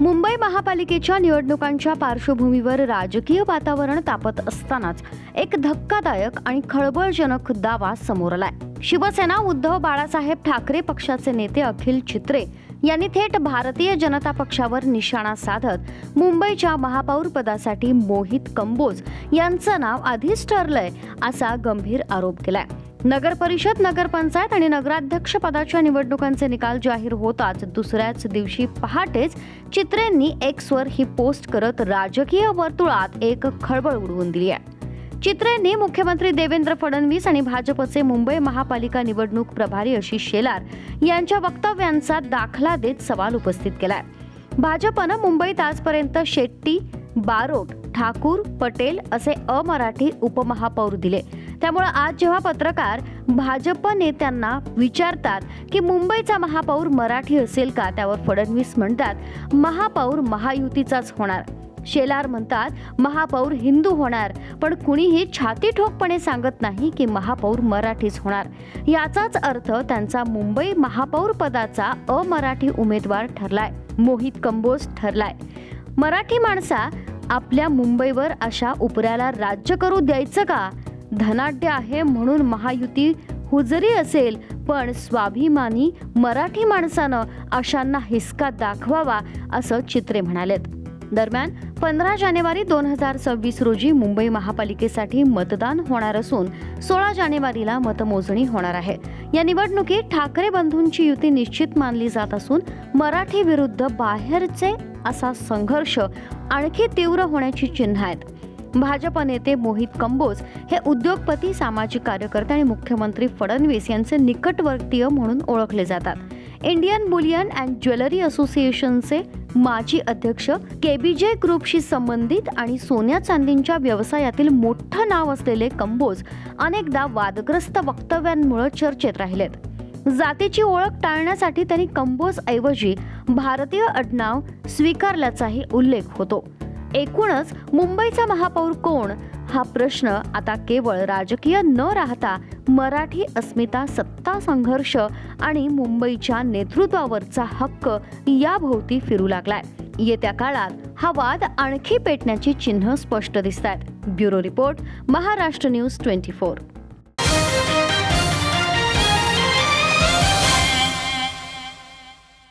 मुंबई महापालिकेच्या निवडणुकांच्या पार्श्वभूमीवर राजकीय वातावरण तापत असतानाच एक धक्कादायक आणि खळबळजनक दावा समोर आलाय. शिवसेना उद्धव बाळासाहेब ठाकरे पक्षाचे नेते अखिल चित्रे यांनी थेट भारतीय जनता पक्षावर निशाणा साधत मुंबईच्या महापौर पदासाठी मोहित कंबोज यांचं नाव आधीच ठरलंय असा गंभीर आरोप केलाय. नगर परिषद नगरपंचायत आणि नगराध्यक्ष पदाच्या निवडणुकांचे निकाल जाहीर होताच. दुसऱ्याच दिवशी पहाटेच चित्रेंनी एक्सवर ही पोस्ट करत राजकीय वर्तुळात एक खळबळ उडवून दिली आहे. चित्रेंनी मुख्यमंत्री देवेंद्र फडणवीस आणि भाजपचे मुंबई महापालिका निवडणूक प्रभारी आशिष शेलार यांच्या वक्तव्यांचा दाखला देत सवाल उपस्थित केलाय. भाजपनं मुंबईत आजपर्यंत शेट्टी बारोट ठाकूर पटेल असे अमराठी उपमहापौर दिले. त्यामुळे आज जेव्हा पत्रकार भाजप नेत्यांना विचारतात की मुंबईचा महापौर मराठी असेल का त्यावर फडणवीस म्हणतात महापौर महायुतीचाच होणार. शेलार म्हणतात महापौर हिंदू होणार पण कुणीही छाती ठोकपणे सांगत नाही की महापौर मराठीच होणार. याचाच अर्थ त्यांचा मुंबई महापौर पदाचा अमराठी उमेदवार ठरलाय मोहित कंबोज ठरलाय. मराठी माणसा आपल्या मुंबईवर अशा उपऱ्याला राज्य करू द्यायचं का? धनाढ्य आहे म्हणून महायुती हुजरी असेल पण स्वाभिमानी मराठी माणसानं अशांना हिसका दाखवावा असं चित्रे म्हणालेत. दरम्यान पंधरा जानेवारी दोन हजार सव्वीस रोजी मुंबई महापालिकेसाठी मतदान होणार असून सोळा जानेवारीला मतमोजणी होणार आहे. या निवडणुकीत ठाकरे बंधूंची युती निश्चित मानली जात असून मराठी विरुद्ध बाहेरचे असा संघर्ष आणखी तीव्र होण्याची चिन्ह आहेत. भाजप नेते मोहित कंबोज हे उद्योगपती सामाजिक कार्यकर्ते आणि मुख्यमंत्री फडणवीस यांचे निकटवर्तीय म्हणून ओळखले जातात. इंडियन बुलियन अँड ज्वेलरी असोसिएशनचे माजी अध्यक्ष केबीजे ग्रुपशी संबंधित आणि सोन्या चांदींच्या व्यवसायातील मोठं नाव असलेले कंबोज अनेकदा वादग्रस्त वक्तव्यांमुळे चर्चेत राहिलेत. जातीची ओळख टाळण्यासाठी त्यांनी कंबोज ऐवजी भारतीय आडनाव स्वीकारल्याचाही उल्लेख होतो. एकूणच मुंबईचा महापौर कोण? हा प्रश्न आता केवळ राजकीय न राहता मराठी अस्मिता सत्ता संघर्ष आणि मुंबईच्या नेतृत्वावरचा हक्क याभोवती फिरू लागलाय. येत्या काळात हा वाद आणखी पेटण्याची चिन्ह स्पष्ट दिसत आहेत bureau report Maharashtra news twenty four.